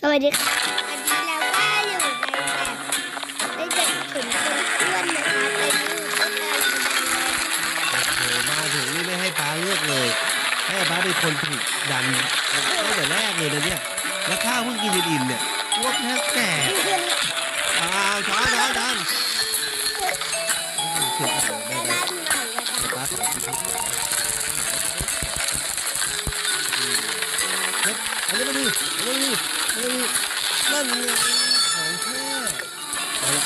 สวัสดีค่ะวันนี้เราก็อยู่ในแบบได้เด็กถึงคนอ้วนนะคะตอนนี้อยู่ที่เราจะดังเลยโอ้โหมาถึงนี่ไม่ให้ป้าเลือกเลยให้ป้าเป็นคนถูกดันตั้งแต่แรกเลยนะเนี่ยแล้วข้าวเพิ่งกินอิ่มๆเนี่ยอ้วกแทบแตกอ้าวช้อนช้อนช้อนโอ้โหเสียงอะไรแม่ได้บ้านใหม่นะคะป้าขอ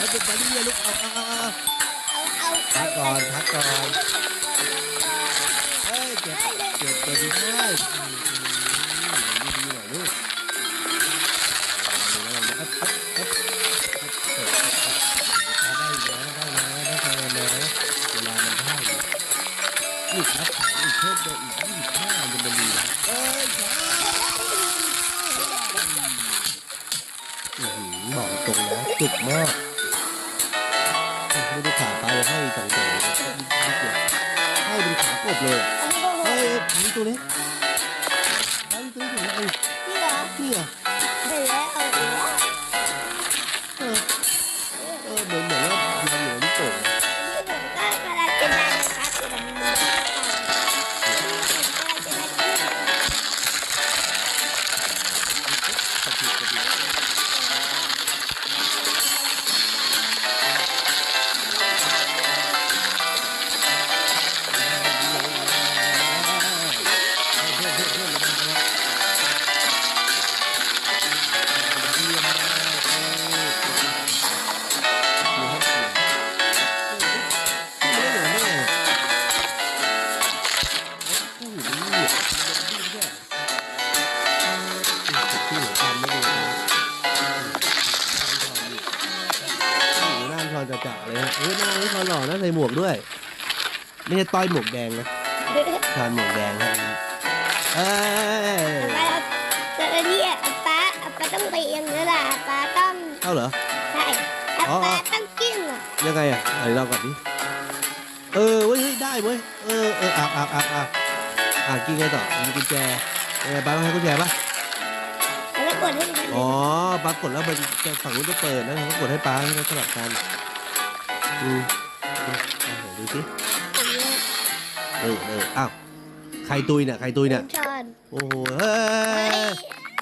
เอาละเอาเด็กไปดิลูกเอาเอาเอาเอาเอาเอาพักก่อนพักก่อน หน้าไม่ทอนหล่อนะใส่หมวกด้วย ไม่ใช่ต้อยหมวกแดงนะทานหมวกแดงฮะเอ้ยแต่อันนี้อะป้าป้าต้องไปเองแล้วล่ะป้าต้องเข้าเหรอ ใช่แล้วอ๋อป้าต้องกิ้งอะยังไงอะไหนเราก่อนดิเออเว้ยเฮ้ยได้เว้ยเออเอออะอะอะอะอะกินไงต่อมีกุญแจยังไงป้าต้องให้กุญแจป่ะแล้วก็กดให้มันอ๋อป้ากดแล้วมันจะฝั่งนู้นจะเปิดนะเราก็กดให้ป้าให้เราสลับกันอืมอืมอะไหนดู สิเออเอออ้าวใครตุยเนี่ยใครตุยเนี่ยช้อนโอ้โหเฮ้ย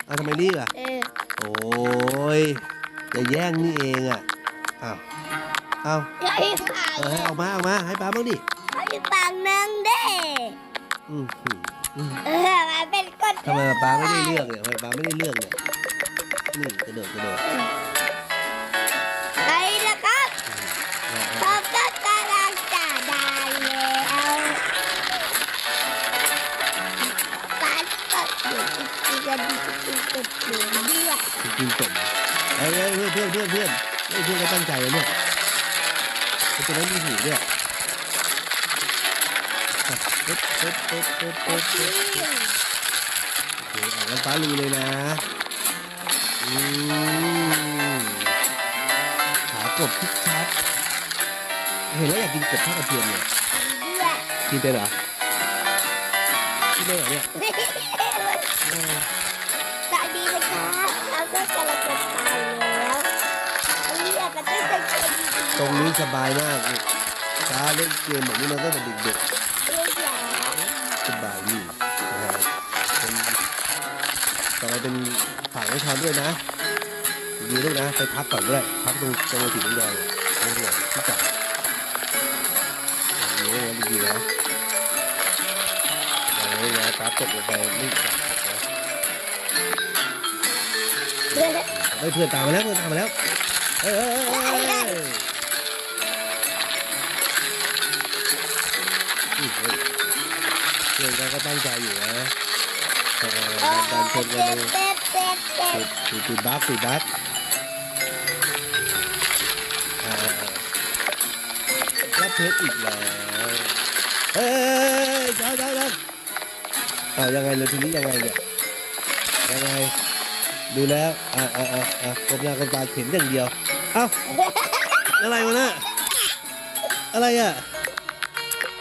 อ้าวทำไมรีบอะเออโอ้ยจะแย่งนี่เองอะอ้าวอ้าวอย่าให้ฟังเออให้เอามาเอามาให้ป้าบ้างดิให้ฟังนึงเด้อืมอืมอืมเออมาเป็นกดทำไมป้าไม่ได้เลือกเนี่ยทำไมป้าไม่ได้เลือกเนี่ยนี่กระโดดกระโดด ที่กันที่กดอดกินเฮ้ยเฮ้ยเพื่อนเพื่อนเพื่อนเพื่อนเพื่อนก็ตั้งใจเลยเนี่ยไอ้ตัวนั้มีหูด้วยอะเอ๊ะเอ๊ะเอ๊ะเอ๊ะไปเอ๊ะที่เอ๊ะโอเคอะงั้นป้าลุยเลยนะอืมขากบที่ชัดเห็นแล้วอยากกินกบทอดกระเทียมเนี่ยกินเป็นเหรอกินได้เหรอเนี่ย ตรงนี้สบายมากนี่ตาเล่นเกมแบบนี้มาตั้งแต่เด็กเรียกอย่างๆสบายนี่นะครับเป็นต่อไปเป็นฝั่งให้ช้อนด้วยนะดีลูกนะไปพักก่อนด้วยพักตรงตรงสีแดงๆตรงหัวที่จับอย่างนี้นะดีๆนะอย่างนี้นะตาตกลงไปไม่จับนะเพื่อนเฮ้ยเพื่อนตามมาแล้วเพื่อนตามมาแล้วเฮ้ยเฮ้ยเฮ้ยเฮ้ยเฮ้ยอุ้ ก็ตั้งใจอยู่นะดันชนกันเจ็เลบยเจ็บเจ็บเจ็บติดติดติดบัฟติดบัฟอ่ารับเพชรอีกแล้วเฮ้ยเจ้าเจ้าเจ้าอ่ายังไงเลยทีนี้ยังไงเนี่ยยังไงดูแล้วอ่าอ่าอ่าอ่ากบหน้ากบตาเข็นอย่างเดียวเอ้าอะไรวะน่ะอะไรอะ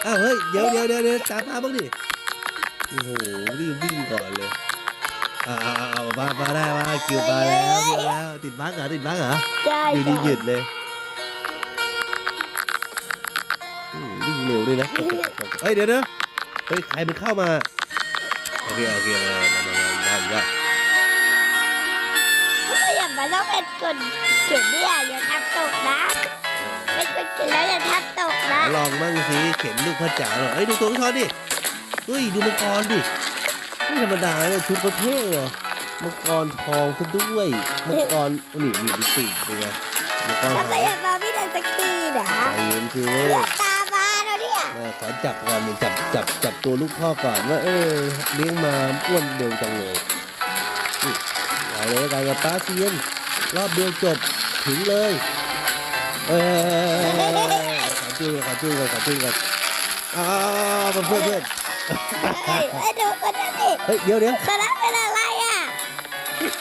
อ้าวเฮ้ยเดี๋ยวเดี๋ยวเดี๋ยวจับมาบ้างดิ โอ้โหรีบวิ่งก่อนเลยอ่าเอาเอามามาได้มาคิวมาแล้วคิวแล้ว ติดบั๊กเหรอติดบั๊กเหรอใช่อยู่ดีหยุดเลยอืมวิ่งเร็วด้วยนะเฮ้ยเดี๋ยวนะเฮ้ยใครมันเข้ามาโอเคโอเคมามามามาได้ได้ไม่อยากมาต้องเป็นคนเขียนเนี่ยอย่าทำตกนะเป็นคนเขียนแล้วอย่าทำตกนะลองมั่งสิเข็นลูกพระจ๋าหน่อยเฮ้ยดูตัวพี่ทอนดิ เฮ้ย ดูมังกรดิ ไม่ธรรมดาเลยชุดเขาเท่เหรอมังกรทองซะด้วยมังกรนี่นี่ดูปีกเป็นไงมังกรทำหาไมยอยากมาพี่ดันสกีนะใจเย็นคือเว้อยยากตามมาแล้วเนี่ยเออขอจับก่อนเนี่ยจับจับจับตัวลูกพ่อก่อนว่าเออเลี้ยงมาอ้วนเร็วจังเลยนี่เอาเลยแล้วกันกับป้าเซียนรอบเดียวจบถึงเลย เออขอจุ้ยขอจุ้ยกันขอจุ้ยกันอ้าวเพื่อนเพื่อนเพื่อน เฮ้ยไอ้ดูคนนั้นดิเฮ้ยเดี๋ยวเดี๋ยวคนนั้นเป็นอะไรอะ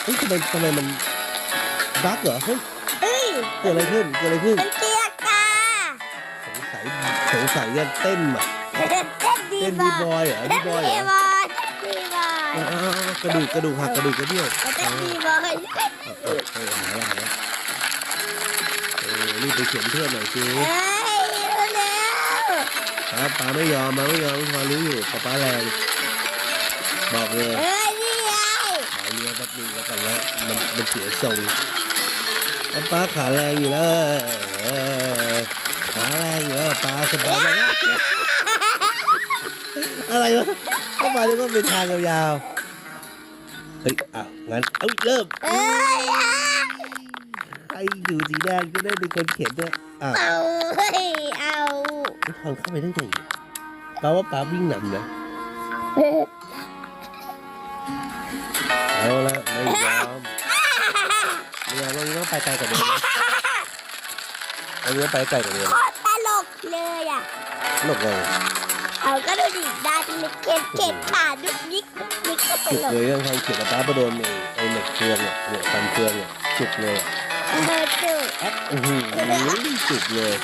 เฮ้ยทำไมทำไมมันบั๊กเหรอเฮ้ยเฮ้ยเกิดอะไรขึ้นเกิดอะไรขึ้นมันเตียกาสงสัยสงสัยจะเต้นอะเต้นดีเต้นบบีอบอยเหรอเต้นบอยดีเหรอบอยเต้นดีบอยอ้าวกระดูกกระดูกหักกระดูกกระเดี่ยวเต้นดีบอยเออเออหายแล้วหายแล้วเออรีบไปเขียนเพื่อนหน่อยสิเฮ้ย ครับป้าไม่ยอมมาไม่ยอมพอรู้อยู่ป้าป้าแรง บอกเลยเฮ้ยนี่ไงขอเลี้ยงแป๊บนึงแล้วกันแล้วมันมันเสียทรงป้าป้าขาแรงอยู่แล้วเออขาแรงอยู่แล้วป้าสบายมากอะไรวะเข้ามาแล้วก็เป็นทางยาวๆเฮ้ยอ้าวงั้นเอ้าเริ่มเอ้ยใครอยู่สีแดงจะได้เป็นคนเขียนด้วยอ้าว เอาเฮ้ยเอาไอ้ ทอนเข้าไปได้ไงแปลว่าป้าวิ่งนำนะเอาละไม่ยอมไม่ยอมเราต้องไปไกลกว่าเดิมนะเราต้องไปไกลกว่าเดิมโคตรตลกเลยอะ หลบเลยเอาก็ดูดิดันเก็บเก็บขาดุกยิกดุกยิกก็ตจุกลกเลยยังทางเขียนกับป้าประโดนไอ้ไอ้เหล็กเครื่องเนี่ยเนี่ยฟันเครื่องเนี่ยจุกเลยเออจุกแอ๊ะโอ้โหจุกเลย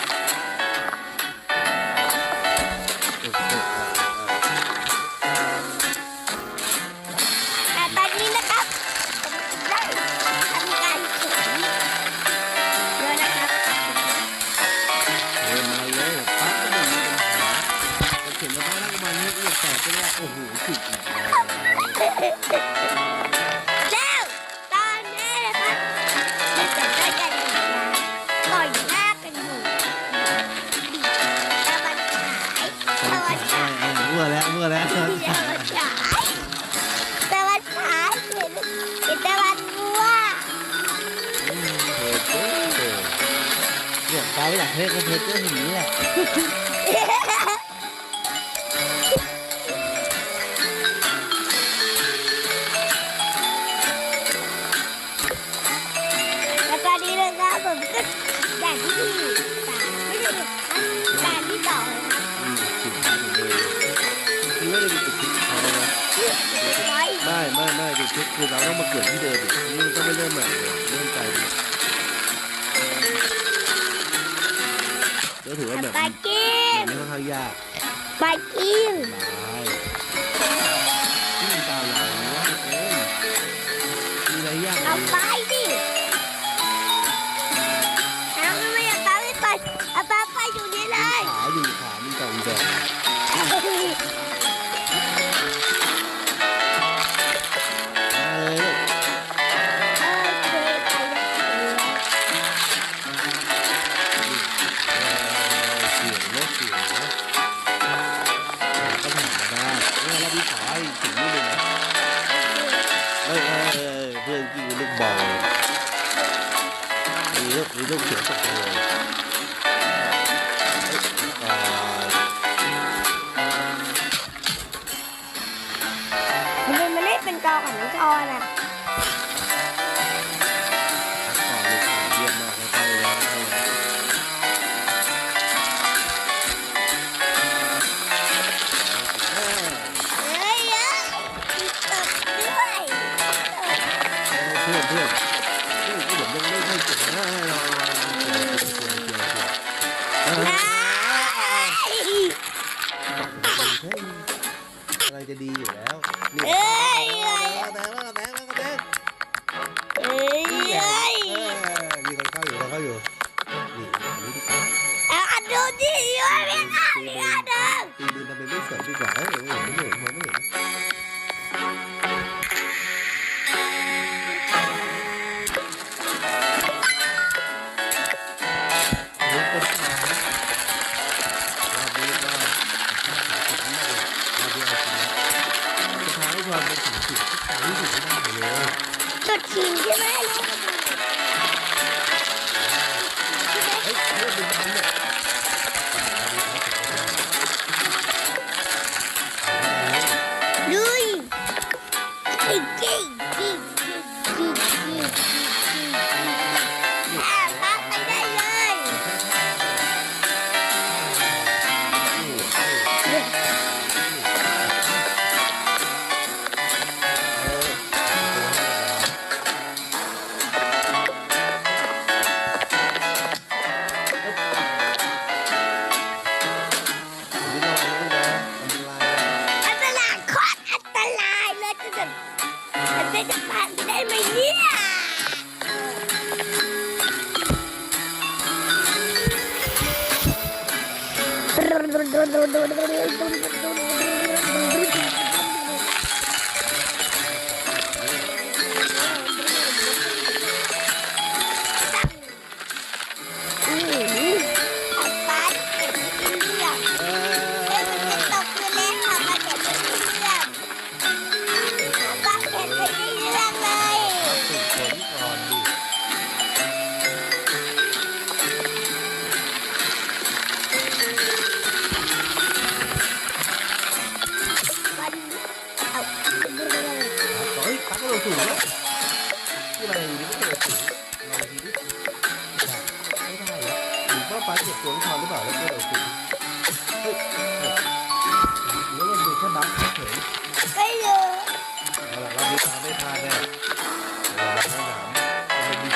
เนี่ยป้าไม่อยากเทสก็เทสก็อย่างนี้แหละแล้วตอนนี้นะครับผมก็อย่างที่สามไม่ใช่การที่สองนะครับอืมจุดจุดเลยคือไม่ได้ไปติดทิศเขานะร้อยไม่ไม่ไม่ติดทิศคือเราต้องมาเกิดที่เดิมอีกนี่มันต้องไม่เริ่มใหม่เลยเริ่มใจ เลยแล้วถือว่าแบบปามันกินไม่ค่อนข้างยากปากินส ลูกมีลูกเขียวสักตัวเลยเอ้ยอ่าทำไมมันไม่เป็นกอของน้องชอนอะก่อนเลยค่ะเยี่ยมมากเลยเข้าแล้วเข้าแล้วเอ้ยเฮ้ยเอ้ยตบด้วย เพื่อนเพื่อน kaçayım değil mi?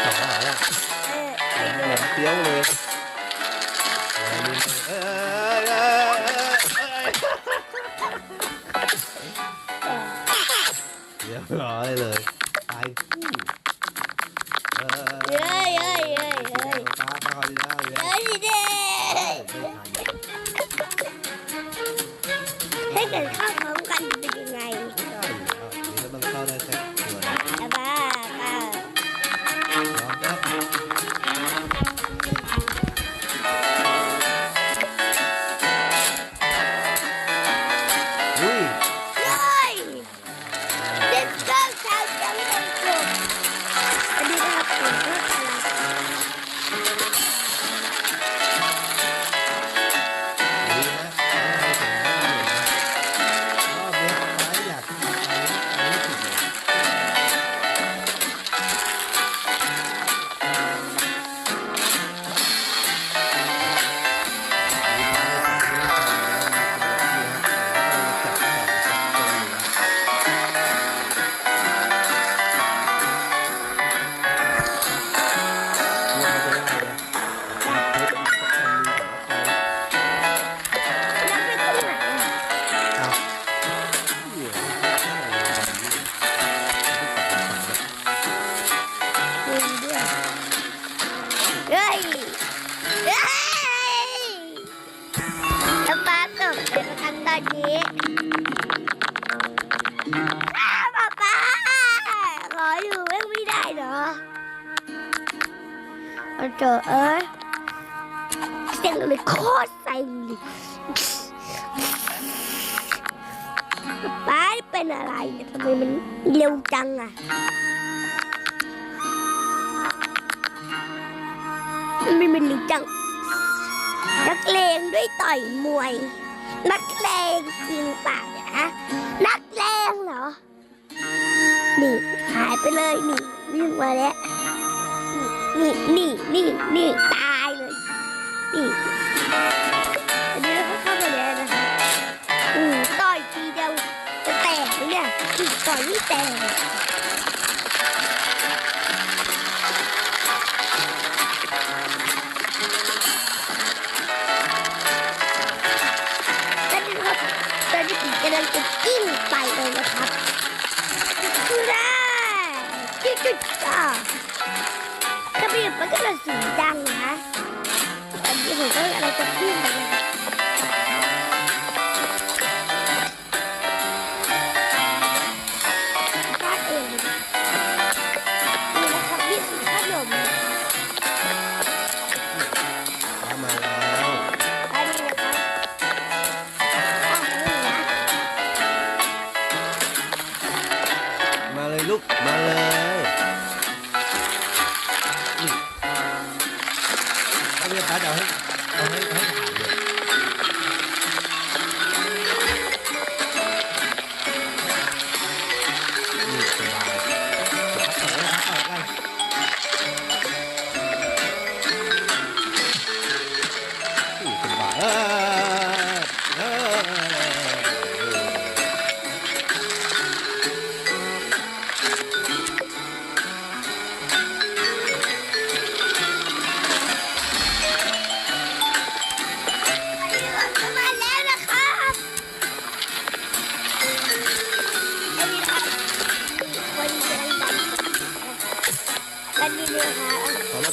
สองหายอ่ะเหมือนเปี้ยวเลยเรียบร้อยเลยตายคู่ เร็วจังอะ ไม่เป็นเร็วจัง นักเลงด้วยต่อยมวย นักเลงจริงป่ะเนี่ยฮะนักเลงเหรอ นี่หายไปเลยนี่วิ่งมาแล้วนี่นี่นี่นี่ตายเลยนี่ ไม่แตกตอนนี้ผมกำลังจะกิ้งไปเลยนะครับคือแรกจุดจุดจ้ากระเบียบมันก็จะสีดังนะตอนนี้ผมก็กำลังจะกิ้งไปเลยา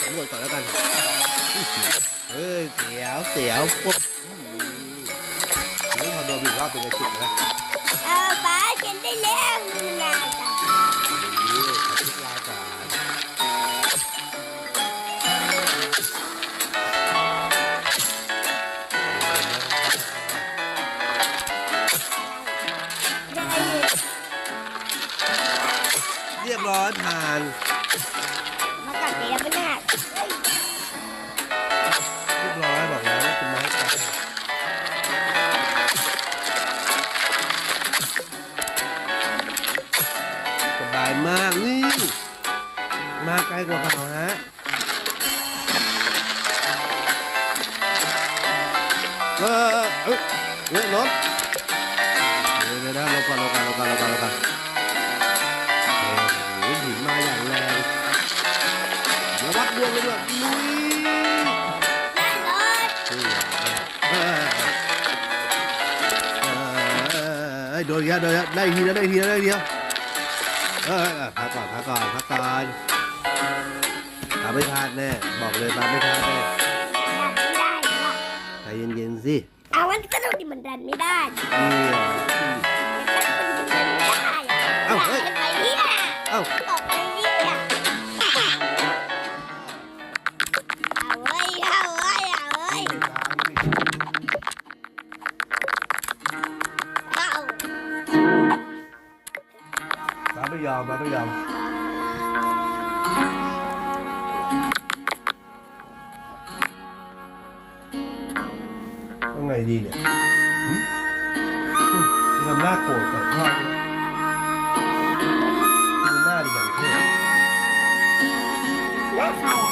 สำรวจก่อนแล้วกัน เฮ้ย เสียว เสียวพวกนี่พอโดนอีกรอบเป็นไงจุดนะ เอาป้าฉันได้แล้วมีนาจ้ะนี่ อเออโดนอีกแล้วโดนอีกแล้วได้อีกทีแล้วได้อีกทีแล้วได้อีกทีแล้วเออเออพักก่อนพักก่อนพักก่อนตามไม่ทันแน่บอกเลยตามไม่ทันแน่ดันไม่ได้หรอกใจเย็นๆสิเอาวันสนุกดิมันดันไม่ได้นี่อะแต่ถ้าคนมันดันไม่ได้อะเอ้าเฮ้ยเห็นไหมเนี่ยเอ้าตกามไม่ยอมตามไม่ยอมต้องไงดีเนี่ยหึหึทำหน้าโกรธกับพ่อเนี่ยดูหน้าดิอย่างเท่แล้วใครอะ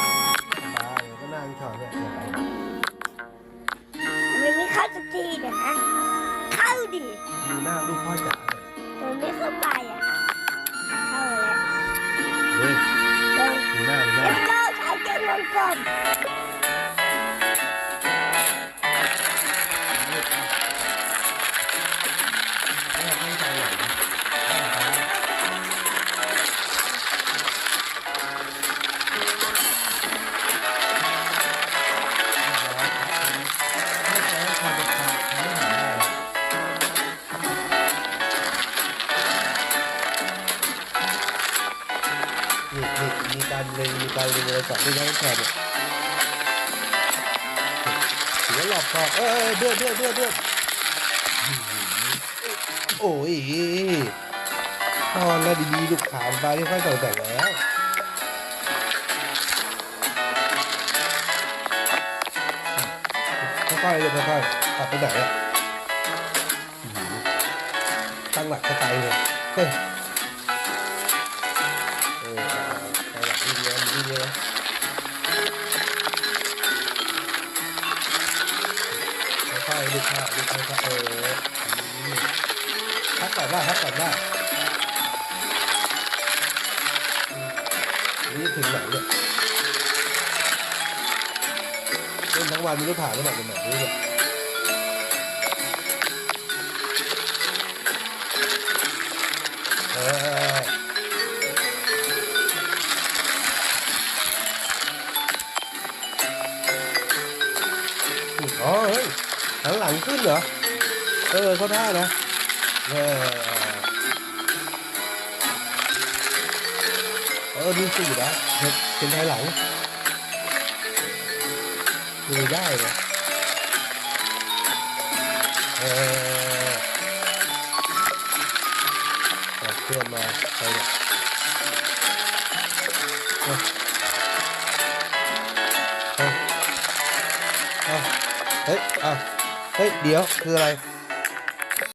ตายก็นั่งชอบเนี่ยเนี่ยไปมันไม่เข้าสักทีเดี๋ยวนะเข้าดิดูหน้าลูกพ่อจ๋าเนี่ยมันไม่เข้าไปอะ ช สองด้วยนะแขกเนี่ยถือว่าหลอกคอเอ้ยเดือดเดือดเดือดเดือดโอ้ยนอนแล้วดีๆลูกขามไปที่ค่อยต่อแต่งแล้วค่อยๆเลยค่อยๆขับไปไหนอะตั้งหลักก็ไกลเลยเฮ้ย กค้าลูกค้าเออพักก่อนได้พักก่อนได้อืมนี่ถึงไหนเนี่ยเล่นทั้งวันไม่รู้ผ่านไม่หนักเป็นแบบนี้เนี่ยเอออ๋อเฮ้ย หันหลังขึ้นเหรอ เออเขาท่านะเออเออดูสินะเห็นเป็นไทยหลังดูได้นะเออเอาเครื่องมาไปเนี่ย ฮ้ย เดี๋ยว คืออะไร